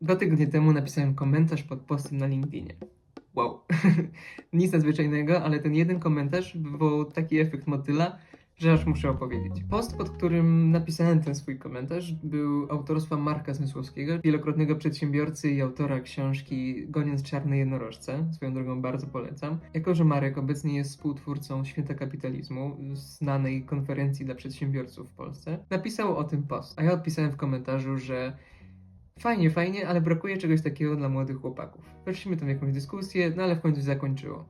Dwa tygodnie temu napisałem komentarz pod postem na LinkedInie. Wow. Nic nadzwyczajnego, ale ten jeden komentarz wywołał taki efekt motyla, że aż muszę opowiedzieć. Post, pod którym napisałem ten swój komentarz, był autorstwa Marka Zmysłowskiego, wielokrotnego przedsiębiorcy i autora książki Goniąc czarne jednorożce. Swoją drogą bardzo polecam. Jako, że Marek obecnie jest współtwórcą Święta Kapitalizmu, znanej konferencji dla przedsiębiorców w Polsce, napisał o tym post. A ja odpisałem w komentarzu, że Fajnie, fajnie, ale brakuje czegoś takiego dla młodych chłopaków. Weszliśmy tam jakąś dyskusję, no ale w końcu się zakończyło.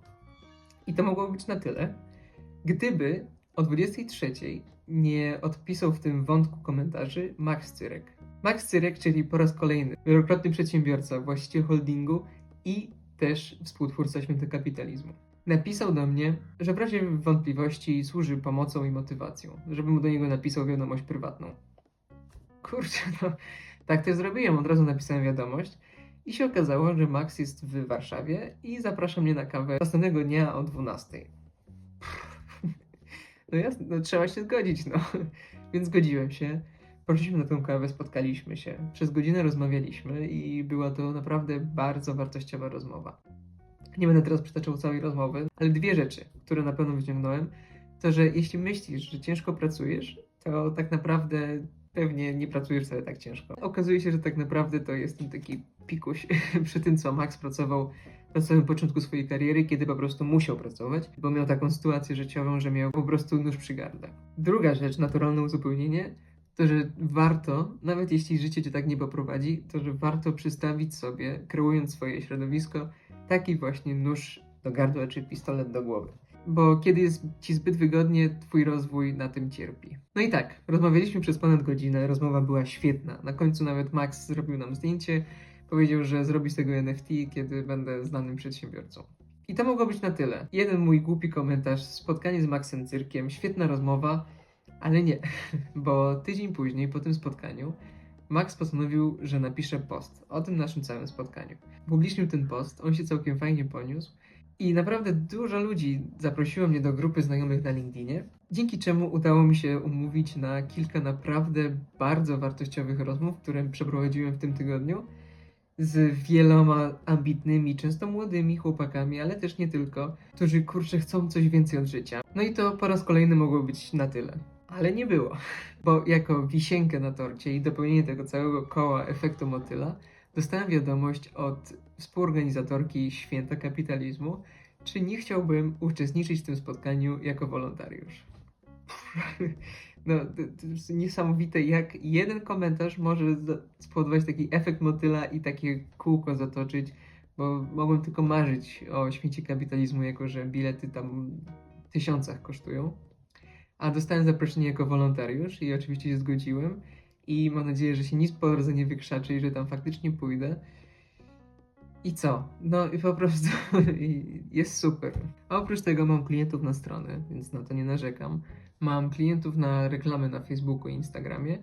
I to mogło być na tyle, gdyby o 23 nie odpisał w tym wątku komentarzy Max Cyrek. Max Cyrek, czyli po raz kolejny wielokrotny przedsiębiorca, właściciel holdingu i też współtwórca świętokapitalizmu. Napisał do mnie, że w razie wątpliwości służy pomocą i motywacją, żebym do niego napisał wiadomość prywatną. Kurczę, no tak też zrobiłem, od razu napisałem wiadomość i się okazało, że Max jest w Warszawie i zaprasza mnie na kawę następnego dnia o 12. No jasne, no trzeba się zgodzić, no. Więc zgodziłem się. Poszliśmy na tę kawę, spotkaliśmy się. Przez godzinę rozmawialiśmy i była to naprawdę bardzo wartościowa rozmowa. Nie będę teraz przytaczał całej rozmowy, ale dwie rzeczy, które na pewno wyciągnąłem, to że jeśli myślisz, że ciężko pracujesz, to tak naprawdę pewnie nie pracujesz wcale tak ciężko. Okazuje się, że tak naprawdę to jest ten taki pikuś przy tym, co Max pracował na samym początku swojej kariery, kiedy po prostu musiał pracować, bo miał taką sytuację życiową, że miał po prostu nóż przy gardle. Druga rzecz, naturalne uzupełnienie, to że warto, nawet jeśli życie cię tak nie poprowadzi, to że warto przystawić sobie, kreując swoje środowisko, taki właśnie nóż do gardła czy pistolet do głowy. Bo kiedy jest ci zbyt wygodnie, twój rozwój na tym cierpi. No i tak, rozmawialiśmy przez ponad godzinę, rozmowa była świetna. Na końcu nawet Max zrobił nam zdjęcie, powiedział, że zrobi z tego NFT, kiedy będę znanym przedsiębiorcą. I to mogło być na tyle. Jeden mój głupi komentarz, spotkanie z Maxem Cyrkiem, świetna rozmowa, ale nie, bo tydzień później po tym spotkaniu Max postanowił, że napisze post o tym naszym całym spotkaniu. Publicznił ten post, on się całkiem fajnie poniósł i naprawdę dużo ludzi zaprosiło mnie do grupy znajomych na LinkedInie, dzięki czemu udało mi się umówić na kilka naprawdę bardzo wartościowych rozmów, które przeprowadziłem w tym tygodniu z wieloma ambitnymi, często młodymi chłopakami, ale też nie tylko, którzy kurczę chcą coś więcej od życia. No i to po raz kolejny mogło być na tyle. Ale nie było, bo jako wisienkę na torcie i dopełnienie tego całego koła efektu motyla, dostałem wiadomość od współorganizatorki Święta Kapitalizmu, czy nie chciałbym uczestniczyć w tym spotkaniu jako wolontariusz. No, to, to jest niesamowite, jak jeden komentarz może spowodować taki efekt motyla i takie kółko zatoczyć, bo mogłem tylko marzyć o święcie kapitalizmu, jako że bilety tam w tysiącach kosztują. A dostałem zaproszenie jako wolontariusz i oczywiście się zgodziłem. I mam nadzieję, że się nic po drodze nie wykrzaczy i że tam faktycznie pójdę. I co? No i po prostu jest super. A oprócz tego mam klientów na stronę, więc na to nie narzekam. Mam klientów na reklamy na Facebooku i Instagramie.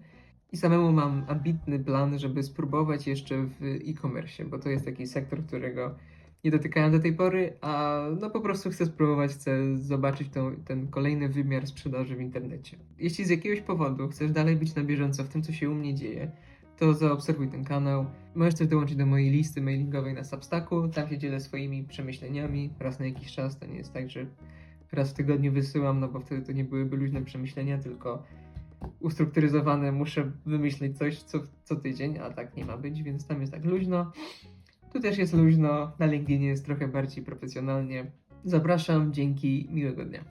I samemu mam ambitny plan, żeby spróbować jeszcze w e-commerce, bo to jest taki sektor, którego nie dotykałem do tej pory, a no po prostu chcę spróbować, chcę zobaczyć tą, ten kolejny wymiar sprzedaży w internecie. Jeśli z jakiegoś powodu chcesz dalej być na bieżąco w tym, co się u mnie dzieje, to zaobserwuj ten kanał. Możesz też dołączyć do mojej listy mailingowej na Substacku, tam się dzielę swoimi przemyśleniami raz na jakiś czas, to nie jest tak, że raz w tygodniu wysyłam, no bo wtedy to nie byłyby luźne przemyślenia, tylko ustrukturyzowane, muszę wymyślić coś co, co tydzień, a tak nie ma być, więc tam jest tak luźno. Tu też jest luźno, na LinkedInie jest trochę bardziej profesjonalnie. Zapraszam, dzięki, miłego dnia.